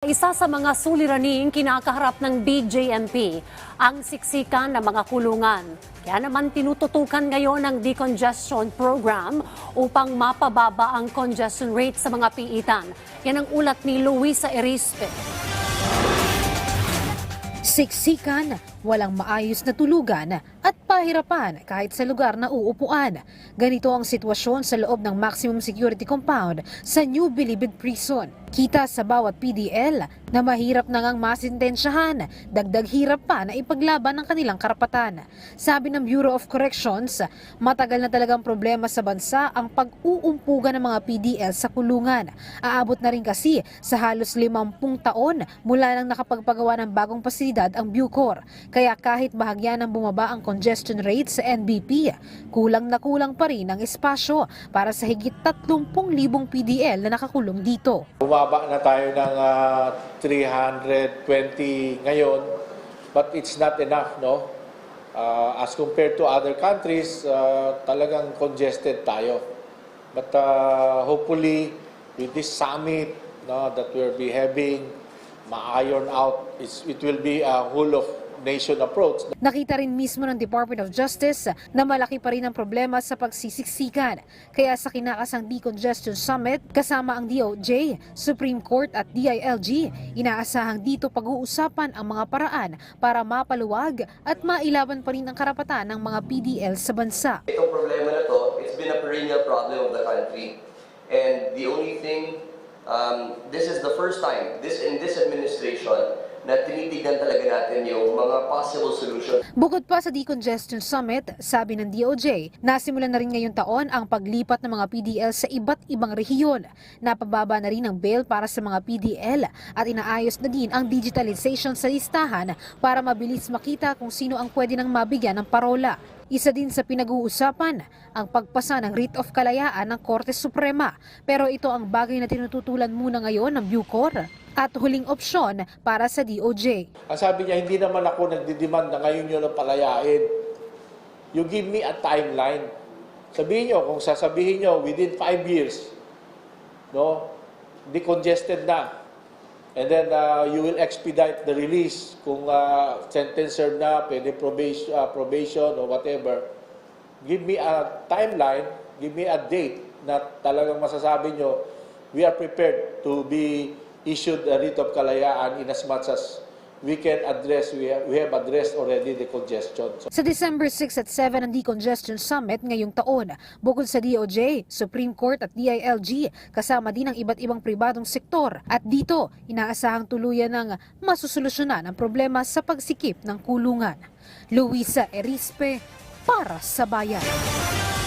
Isa sa mga suliraning kinakaharap ng BJMP ang siksikan ng mga kulungan. Kaya naman tinututukan ngayon ng decongestion program upang mapababa ang congestion rate sa mga piitan. Yan ang ulat ni Luisa Erispe. Siksikan, walang maayos na tulugan at pahirapan kahit sa lugar na uupuan. Ganito ang sitwasyon sa loob ng maximum security compound sa New Bilibid Prison. Kita sa bawat PDL na mahirap na ngang masintensyahan, dagdag hirap pa na ipaglaban ang kanilang karapatan. Sabi ng Bureau of Corrections, matagal na talagang problema sa bansa ang pag-uumpugan ng mga PDL sa kulungan. Aabot na rin kasi sa halos 50 taon mula nang nakapagpagawa ng bagong pasilidad ang Bucor. Kaya kahit bahagyan ng bumaba ang congestion rate sa NBP, kulang na kulang pa rin ang espasyo para sa higit 30,000 PDL na nakakulong dito. Bumaba na tayo ng ah, 320 ngayon, but it's not enough, no? Ah, as compared to other countries, ah, talagang congested tayo. But ah, hopefully, with this summit no, that we'll be having, ma-iron out, it's, it will be a whole of nation approach. Nakita rin mismo ng Department of Justice na malaki pa rin ang problema sa pagsisiksikan. Kaya sa kinakasang Decongestion Summit, kasama ang DOJ, Supreme Court at DILG, inaasahang dito pag-uusapan ang mga paraan para mapaluwag at mailaban pa rin ang karapatan ng mga PDL sa bansa. Itong problema na to, it's been a perennial problem of the country. And the only thing, um, this is the first time, this in this administration, na tinitignan talaga natin yung mga possible solutions. Bukod pa sa Decongestion Summit, sabi ng DOJ, nasimulan na rin ngayong taon ang paglipat ng mga PDL sa iba't ibang rehiyon. Napababa na rin ang bail para sa mga PDL at inaayos na din ang digitalization sa listahan para mabilis makita kung sino ang pwede nang mabigyan ng parola. Isa din sa pinag-uusapan ang pagpasa ng writ of kalayaan ng Korte Suprema. Pero ito ang bagay na tinututulan muna ngayon ng Bucor at huling opsyon para sa DOJ. Ang sabi niya, hindi naman ako nagdidemand na ngayon yun ang palayain. You give me a timeline. Sabihin nyo, kung sasabihin nyo, within five years, no, decongested na. And then uh, you will expedite the release kung uh, sentence served na, pwede probation, uh, probation or whatever. Give me a timeline, give me a date na talagang masasabi nyo, we are prepared to be issued a writ of kalayaan in as much as we can address, we have, we have addressed already the congestion. So, Sa December 6 at 7 ang Decongestion Summit ngayong taon, bukod sa DOJ, Supreme Court at DILG, kasama din ang iba't ibang pribadong sektor. At dito, inaasahang tuluyan ng masusolusyonan ang problema sa pagsikip ng kulungan. Luisa Erispe, para sa Bayan.